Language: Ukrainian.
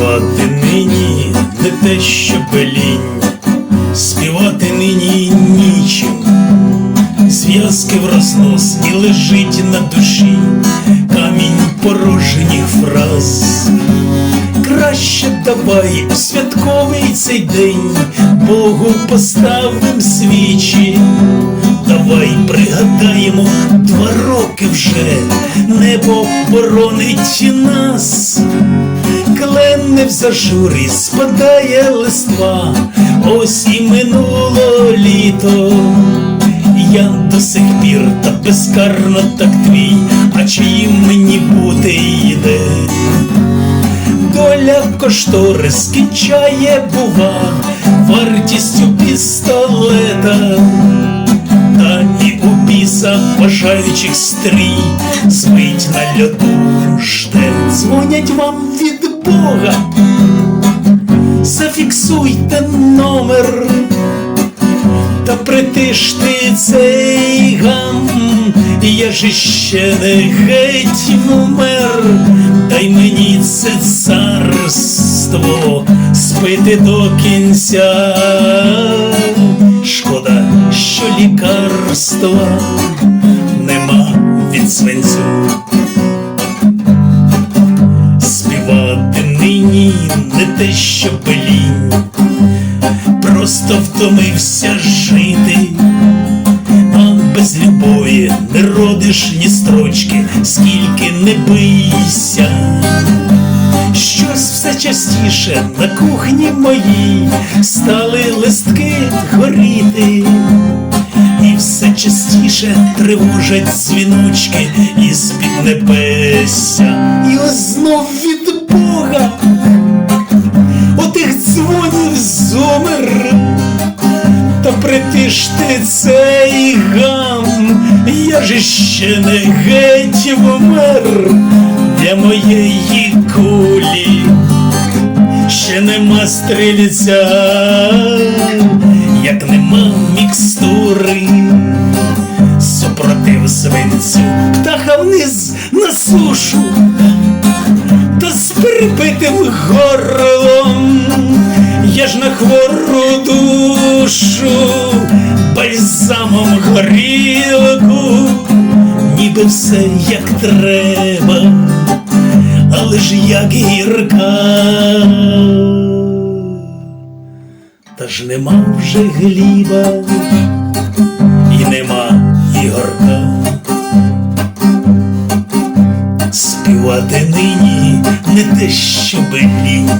Співати нині не те, що лінь, співати нині нічим. Зв'язки в рознос і лежить на душі камінь порожніх фраз. Краще давай у святковий цей день Богу поставим свічі. Давай пригадаємо два роки вже небо боронить нас. Клен в зажурі спадає листва, ось і минуло літо. Я до сих пір та безкарно так твій, а чиїм мені бути йде. Доля кошторис кінчає, бува, вартістю пістолета, та і у біса бажаючих стрій звить на льоду жде. Дзвонять вам від Бога, зафіксуйте номер та притишти цей гам, я ж іще не геть вмер, дай мені це царство спити до кінця. Шкода, що лікарства нині не те, що лінь просто втомився жити, а без любові не родиш ні строчки, скільки не бийся. Щось все частіше на кухні моїй стали листки горіти, все частіше тривожать дзвіночки із під небесся, і знов від притишти цей гам, я ж іще не геть вмер для моєї кулі, ще нема стрільця, як нема мікстури. Супротив свинцю, птаха вниз на сушу та з прибитим горлом ніби все як треба, але ж як гірка, та ж нема вже гліба і нема ігорка. Співати нині не те, що лінь,